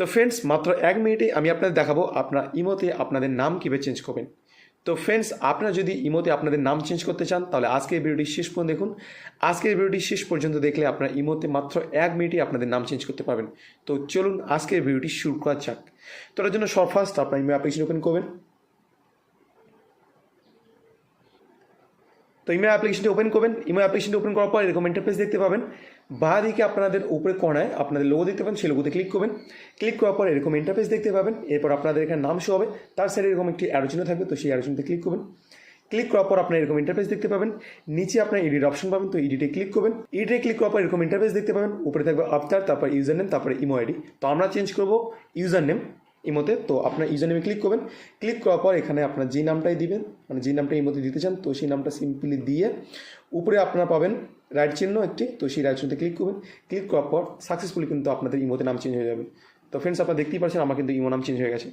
তো ফ্রেন্ডস মাত্র এক মিনিটে আমি আপনাদের দেখাবো আপনার ইমোতে আপনাদের নাম কীভাবে চেঞ্জ করবেন। তো ফ্রেন্ডস আপনারা যদি ইমোতে আপনাদের নাম চেঞ্জ করতে চান, তাহলে আজকের ভিডিওটি শেষ পর্যন্ত দেখুন। আজকের ভিডিওটি শেষ পর্যন্ত দেখলে আপনার ইমোতে মাত্র এক মিনিটে আপনাদের নাম চেঞ্জ করতে পারবেন। তো চলুন আজকের ভিডিওটি শুরু করা যাক। তো জন্য সব ফার্স্ট আপনার ইমেল অ্যাপ্লিকেশন ওপেন করবেন। তো ইমেল অ্যাপ্লিকেশনটি ওপেন করবেন। ইমেল অ্যাপ্লিকেশনটি ওপেন করার পর এরকম ইন্টারফেস দেখতে পাবেন। বাঁ দিকে আপনাদের উপরে কোনায় আপনাদের লোগো দেখতে পাবেন, সেই লোগোতে ক্লিক করবেন। ক্লিক করার পর এরকম ইন্টারফেস দেখতে পাবেন। এরপর আপনাদের এখানে নাম শো হবে। তার সাইডে এরকম একটি অ্যারোচিহ্ন থাকবে, তো সেই অ্যারোচিহ্নতে ক্লিক করবেন। ক্লিক করার পর আপনার এরকম ইন্টারফেস দেখতে পাবেন। নিচে আপনার এডিট অপশন পাবেন, তো এডিটে ক্লিক করবেন। এডিটে ক্লিক করার পর এরকম ইন্টারফেস দেখতে পাবেন। উপরে থাকবে আফতার তারপর ইউজার নেম তারপরে ইমো আইডি তো আমরা চেঞ্জ করব ইউজার নেম ইমোতে। তো আপনার ইউজার নেমে ক্লিক করবেন। ক্লিক করার পর এখানে আপনার যে নামটাই দিবেন মানে যে নামটা ইমোতে দিতে চান, তো সেই নামটা সিম্পলি দিয়ে উপরে আপনারা পাবেন রাইট চিহ্ন একটি, তো সেই রাইট চিহ্নতে ক্লিক করবেন। ক্লিক করার পর সাকসেসফুলি কিন্তু আপনাদের ইমোতে নাম চেঞ্জ হয়ে যাবে। তো ফ্রেন্ডস আপনারা দেখতেই পাচ্ছেন, আমার কিন্তু ইমো নাম চেঞ্জ হয়ে গেছে।